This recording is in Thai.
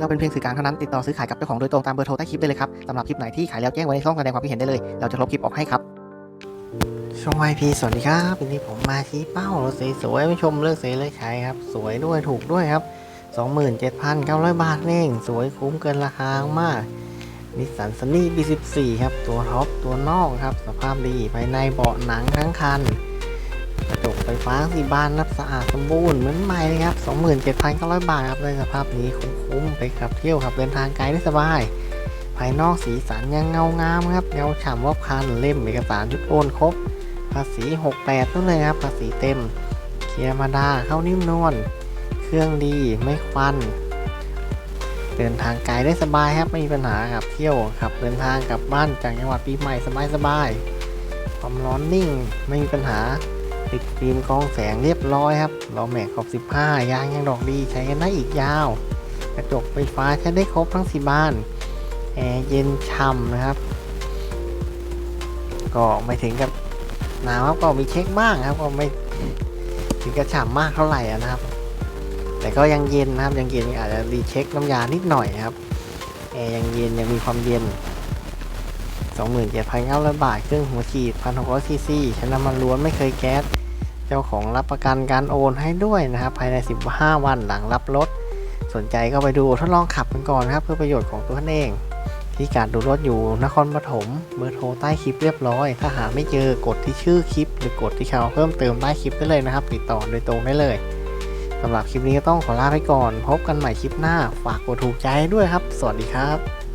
เราเป็นเพียงสื่อกลางเท่านั้นติดต่อซื้อขายกับเจ้าของโดยตรงตามเบอร์โทรใต้คลิปได้เลยครับสำหรับคลิปไหนที่ขายแล้วแจ้งไว้ในช่องแสดงความคิดเห็นได้เลย เราจะลบคลิปออกให้ครับช่องไอพีสวัสดีครับวันนี้ผมมาชี้เป้ารถสวยๆไม่ชมเลือกซื้อเลือกใช้ครับ สวยด้วยถูกด้วยครับ 27,900 บาทเองสวยคุ้มเกินราคามากนิสสันซันนี่ B14 ครับ ตัวท็อปตัวนอกครับ สภาพดีภายในเบาะหนังทั้งคัน กระจกไฟฟ้าสีบานรับสะอาดสมบูรณ์เหมือนใหม่เลยครับ 27,900 บาทครับในสภาพนี้คุ้ม ๆไปขับเที่ยวขับเดินทางไกลได้สบาย ภายนอกสีสันยังเงางามครับเงาฉ่ำรอบคันเล่มเอกสารยุดโอนครบ ภาษี 68ต้นเลยครับ ภาษีเต็ม เกียร์มาดาเข้านิ่มนวลเครื่องดีไม่ควัน เดินทางไกลได้สบายครับไม่มีปัญหาครับเที่ยวขับเดินทางกลับบ้านจากจังหวัดปีใหม่สบายๆความร้อนนิ่งไม่มีปัญหาติดฟิล์มกองแสงเรียบร้อยครับล้อแม็กขอบ 15 ยางยังดอกดีใช้กันได้อีกยาว ระจกไฟฟ้าใช้ได้ครบทั้งสี่บ้าน แอร์เย็นช่ำนะครับ ก็ไม่ถึงกับหนาวครับก็มีเช็คบ้างครับ ก็ไม่ถึงกับฉ่ำมากเท่าไหร่นะครับ แต่ก็ยังเย็นนะครับ ยังเย็นอาจจะรีเช็คน้ำยานิดหน่อยนะครับ แอร์ยังเย็นยังมีความเย็น27,900 บาท เครื่องหัวฉีด 1,600ซีซีใช้น้ำมันล้วนไม่เคยแก๊ส เจ้าของรับประกันการโอนให้ด้วยนะครับ ภายใน 15 วันหลังรับรถ สนใจก็ไปดูทดลองขับกันก่อนครับ เพื่อประโยชน์ของตัวท่านเองที่การดูรถอยู่นครปฐมเบอร์โทรใต้คลิปเรียบร้อย ถ้าหาไม่เจอกดที่ชื่อคลิป หรือกดที่เขาเพิ่มเติมใต้คลิปได้เลยนะครับ ติดต่อโดยตรงได้เลยสำหรับคลิปนี้ก็ต้องขอลาไปก่อน พบกันใหม่คลิปหน้า ฝากกดถูกใจด้วยครับ สวัสดีครับ